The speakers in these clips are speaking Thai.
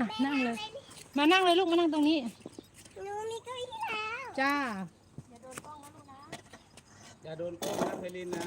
อะนั่งเลย มานั่งเลยลูกมานั่งตรงนี้ หนูมีเก้าอี้แล้วจ้า อย่าโดนกล้องนะเพลินนะ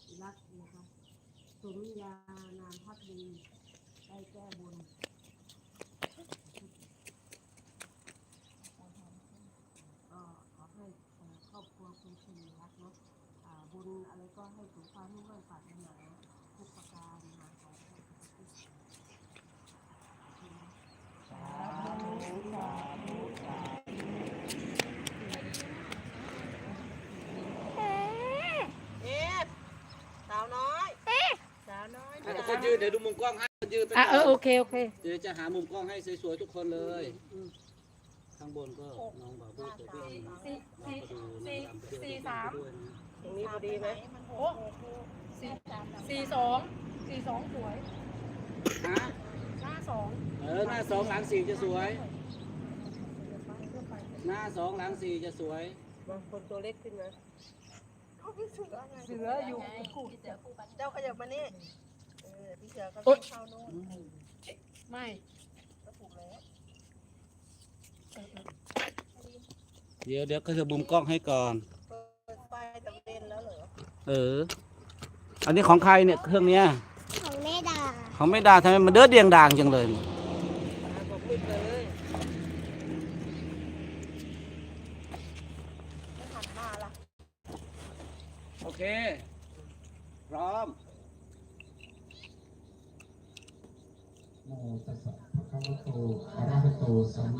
สมญานามพักดีได้แก้บนก็ขอให้ครอบครัวคุณชีรักเนาะบุญอะไรก็ให้สมความมุ่งมั่นปรารถนาทุกประการนะคะขอให้ทุกคน เอ๊ะสาวน้อยสาวน้อย อะทุกคนยืน เดี๋ยวดูมุมกล้องให้ยืนไปอะเออโอเคโอเค เดี๋ยวจะหามุมกล้องให้สวยๆทุกคนเลย ข้างบนก็น้องบ่าวพูดไปด้วยนะสี่สี่ก็ดูสี่น้องดำไปด้วยสี่สามด้วยนะตรงนี้พอดีไหมโอ้สี่สี่สองสี่สองสวยฮะหน้าสองเออหน้าสองหลังสี่จะสวย หน้าสองหลังสี่จะสวยบางคนตัวเล็กขึ้นนะเสืออยู่คู่เจ้าขยับมานี่เออพี่เสือก็โอ๊ยเข้าโน่นไม่ก็ถูกแล้วเดี๋ยวเดี๋ยวก็จะมุมกล้องให้ก่อน เปิดไฟตะเวนแล้วเหรอเออ อันนี้ของใครเนี่ยเครื่องเนี้ยของแม่ดา ของไม่ดาทำไมมันเด้อเดียงด่างจังเลย อ่าบอกมืดเลยไม่หันหน้าละ โอเค พร้อม นะโมตัสสะภะคะวะโตอะระหะโตสัม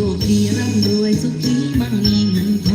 โชคดีร่ำรวยสุขีมั่งมีเงินท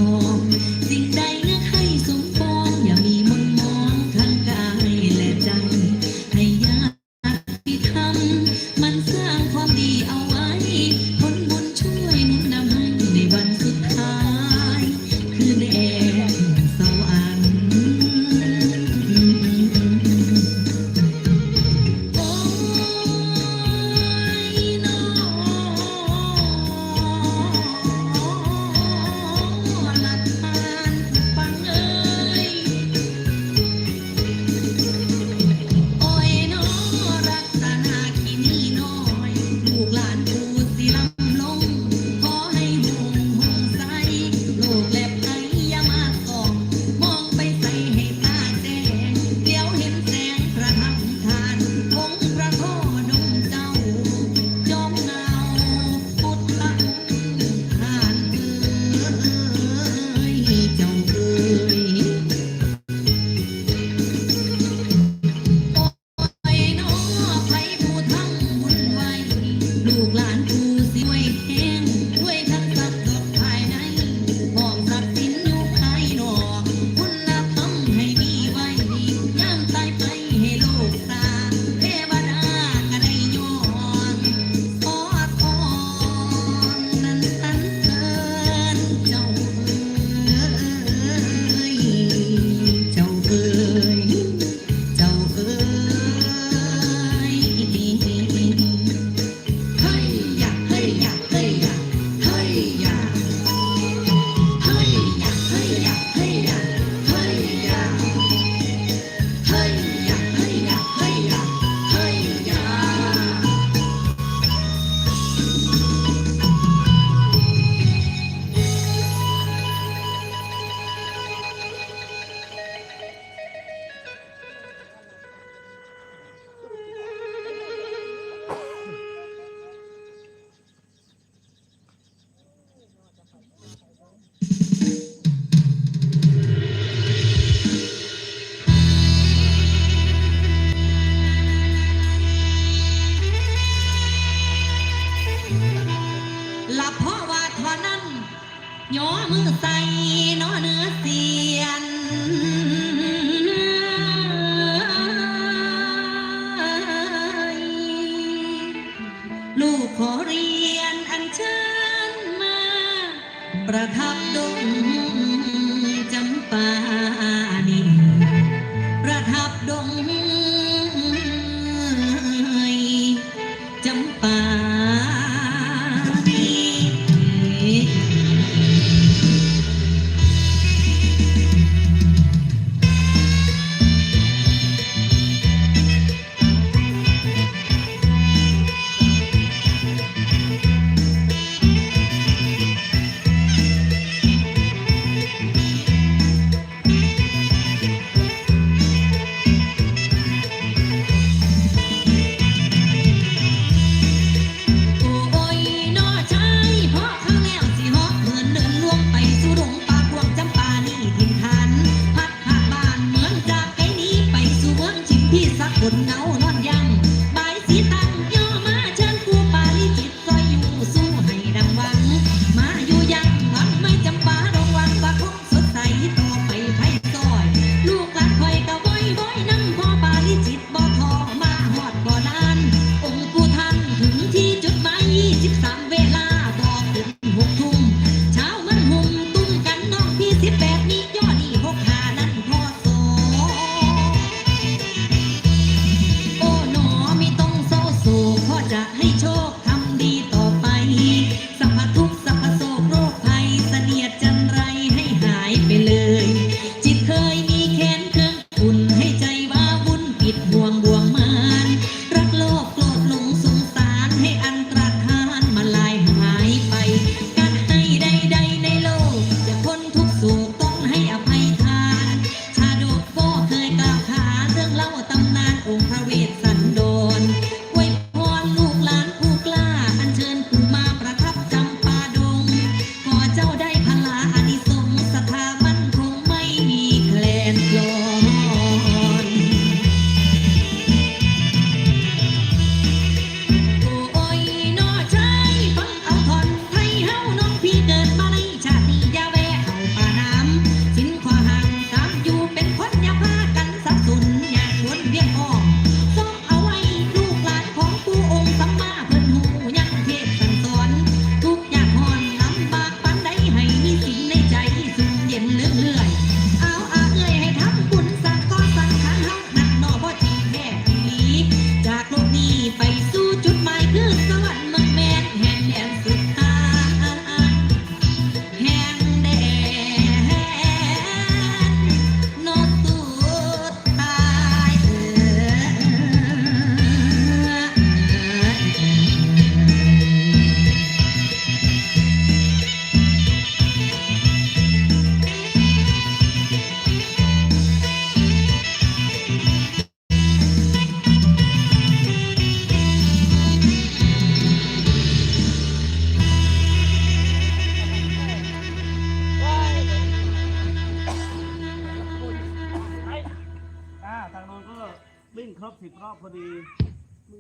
เ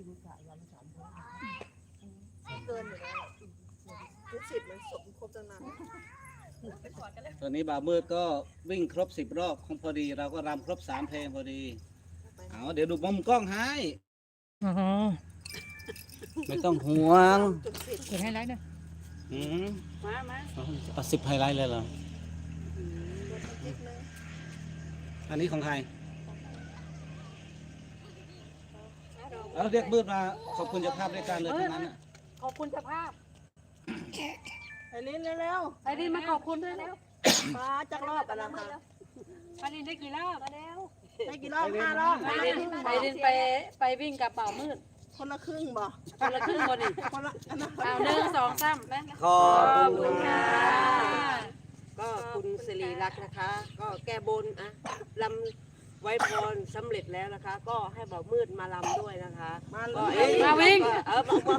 กินอยู่แล้วทุกสิบมันสมครบตั้งนานตอนนี้บ่าวมืดก็วิ่งครบสิบรอบคงพอดีเราก็รำครบสามเพลงพอดีเอาเดี๋ยวดูมุมกล้องให้อ๋อไม่ต้องห่วงจุดสิบเกิดให้ไลท์นะอืมมามาเอาสิบไฮไลท์เลยเหรอ รถจิ๊กเลย อันนี้ของใคร เอาเรียกมืดมาขอบคุณเจ้าภาพด้วยกันเลยทั้งนั้นน่ะขอบคุณเจ้าภาพไอ้ลิ้นเร็วไอ้ดินมาขอบคุณด้วยแล้วๆมาจักรอบกันแล้วค่ะไอ้ดินได้กี่รอบมาแล้วได้กี่รอบห้ารอบไอ้ดินไอ้ดินไปไปวิ่งกับเป่ามืด คนละครึ่งบ่คนละครึ่งคนอีกคนละอันนั้นเอาหนึ่งสองสามนะขอบคุณค่ะ ก็คุณสิริรักษ์นะคะ ก็แก้บนอะลำ ไว้พรสำเร็จแล้วนะคะ ก็ให้บอกมืดมาลำด้วยนะคะมาเลก็ยเอ้ยมาวิ่ง เออมามา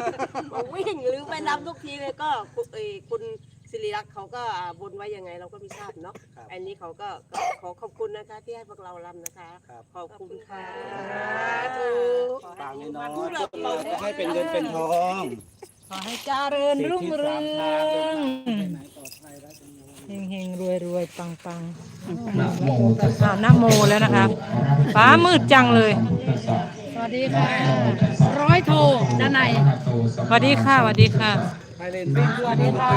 มาวิ่งหรือไปลำทุกทีเลยก็คุณเอ่ยคุณสิริรักษ์เขาก็อ่าบนไว้ยังไงเราก็ไม่ทราบเนาะครับอันนี้เขาก็ก็ขอขอบคุณนะคะ ที่ให้พวกเราลำนะคะ ครับ ขอบคุณค่ะปากน้อยๆจะให้เป็นเงินเป็นทองขอให้เจริญรุ่งเรืองไหนปลอดภัยได้จัง เลยเฮงๆรวยรวยๆปังปังนะโมตัสๆสะอ้าวน้ำโมแล้วนะคะฟ้ามืดจังเลย สวัสดีค่ะ ร้อยโทด้านในสวัสดีค่ะสวัสดีค่ะไปเล่นวิ่งด้วยดีค่ะ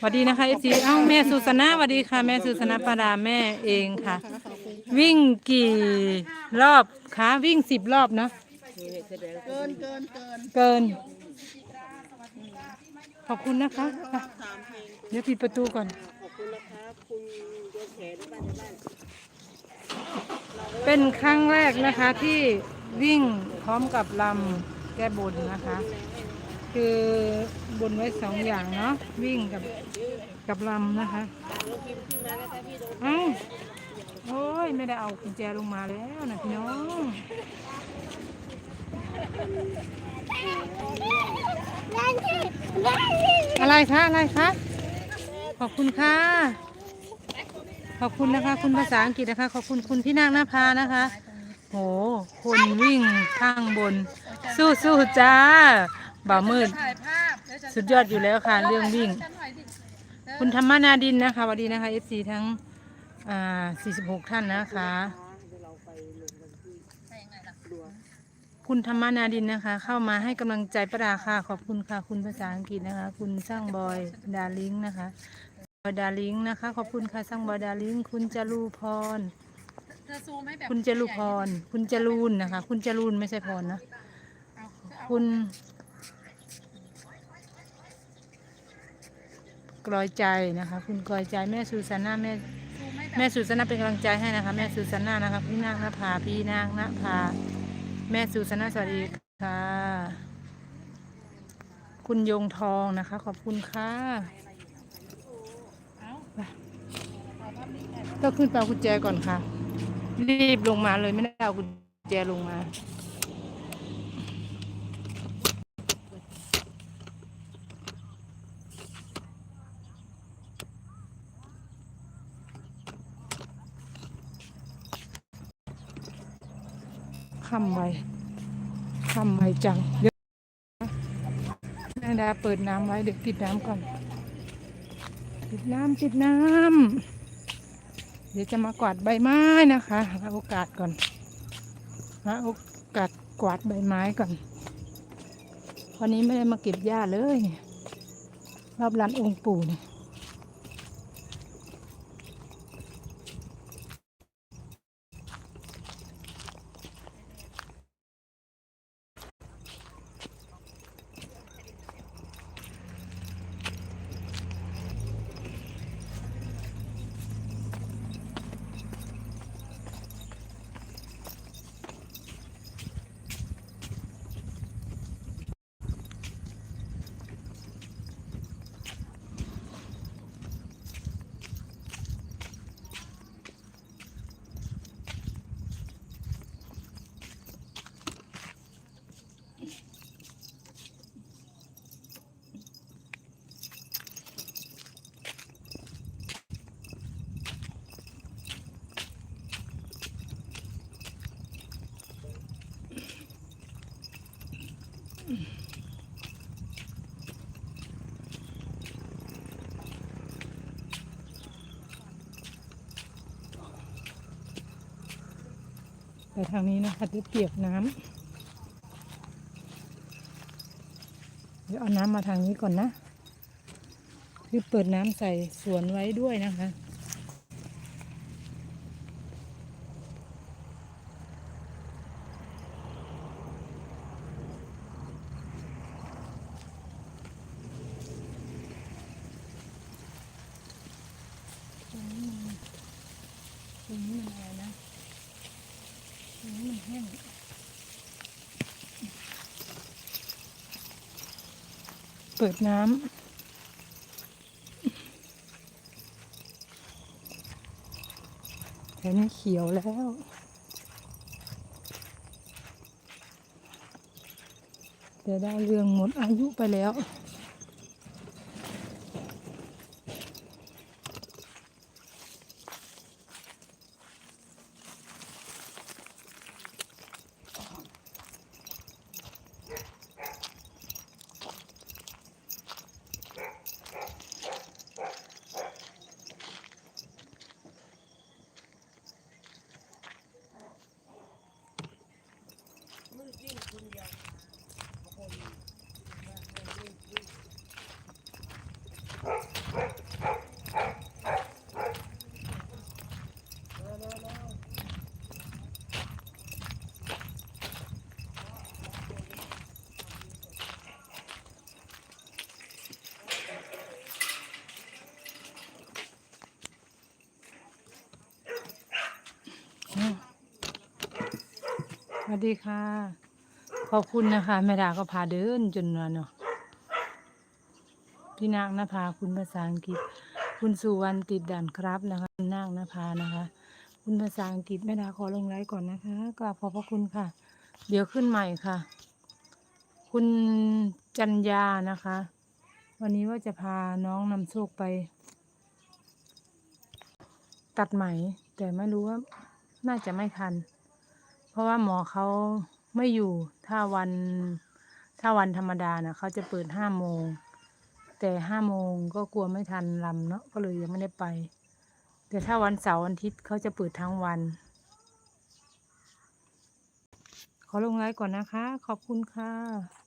สวัสดีนะคะเอซีเอ้าแม่สุสนาสวัสดีค่ะ แม่สุสนาปาดาแม่เองค่ะ วิ่งกี่รอบคะวิ่งสิบรอบเนอะเกินเกินเกินเกิน ขอบคุณนะคะอะสามเพลงเดี๋ยวปิดประตูก่อน ขอบคุณนะคะคุณโยนแขนบ้านในบ้านเป็นครั้งแรกนะคะที่วิ่งพร้อมกับลำแก้บนนะคะ คือบนไว้สองอย่างเนาะวิ่งกับกับลำนะคะเอ้าโอ้ยไม่ได้เอากุญแจลงมาแล้วนะพี่น้องนั่นที่นั่นที่ อะไรคะอะไรคะขอบคุณค่ะ ขอบคุณนะคะ คุณภาษาอังกฤษนะคะ ขอบคุณคุณพี่นางนภานะคะ โหคนวิ่งข้างบน สู้สู้จ้าบ่าวมืด สุดยอดอยู่แล้วค่ะ เรื่องวิ่ง คุณธรรมนาดินนะคะสวัสดีนะคะเอฟซีทั้ง อ่า 46 ท่านนะคะ คุณธรรมนาดินนะคะ เข้ามาให้กำลังใจประดาค่ะ ขอบคุณค่ะ คุณภาษาอังกฤษนะคะ คุณสร้างบอยดาลิงนะคะบอยดาลิงนะคะ ขอบคุณค่ะสร้างบอยดาลิงคุณจรูพร คุณจรูพร คุณจรูนนะคะ คุณจรูนไม่ใช่พรนะ คุณกลอยใจนะคะ คุณกลอยใจแม่สุสานาแม่แม่สุสานาเป็นกำลังใจให้นะคะ แม่สุสานานะคะ พี่นางนภาพี่นางนภา แม่สุสานาสวัสดีค่ะ คุณยงทองนะคะ ขอบคุณค่ะก็ขึ้นไปเอากุญแจก่อนค่ะ รีบลงมาเลยไม่ได้เอากุญแจลงมา คำไว้คำไว้จังเดี๋ยวแม่ดาเปิดน้ำไว้เดี๋ยวปิดน้ำก่อนปิดน้ำปิดน้ำเดี๋ยวจะมากวาดใบไม้นะคะหาโอกาสก่อนหาโอกาสกวาดใบไม้ก่อนวันนี้ไม่ได้มาเก็บหญ้าเลยเนี่ยรอบลานองค์ปู่เนี่ย ไปทางนี้นะคะที่เปียกน้ำเดี๋ยวเอาน้ำมาทางนี้ก่อนนะ คือเปิดน้ำใส่สวนไว้ด้วยนะคะ ตรงนี้มันตรงนี้มันอะไรนะตรงนี้มันแห้ง เปิดน้ำแถวนี้เขียวแล้วแต่ดาวเรื่องหมดอายุไปแล้ว วัสดีค่ะ ขอบคุณนะคะ แม่ดาก็พาเดินจนมาเนาะพี่นางนภาคุณภาษาอังกฤษ คุณสุวรรณติดด่านครับนะคะคุณนางนภานะคะ คุณภาษาอังกฤษแม่ดาขอลงไลฟ์ก่อนนะคะกราบขอบพระคุณค่ะ เดี๋ยวขึ้นใหม่ค่ะ คุณจัญญานะคะ วันนี้ว่าจะพาน้องนำโชคไป ตัดไหม แต่ไม่รู้ว่าน่าจะไม่ทัน ราะว่าหมอเขาไม่อยู่ถ้าวันถ้าวันธรรมดานะเขาจะเปิดห้าโมง แต่ห้าโมงก็กลัวไม่ทันลำเนาะก็เลยยังไม่ได้ไป แต่ถ้าวันเสาร์วันอาทิตย์เขาจะเปิดทั้งวัน ขอลงไลน์ก่อนนะคะ ขอบคุณค่ะ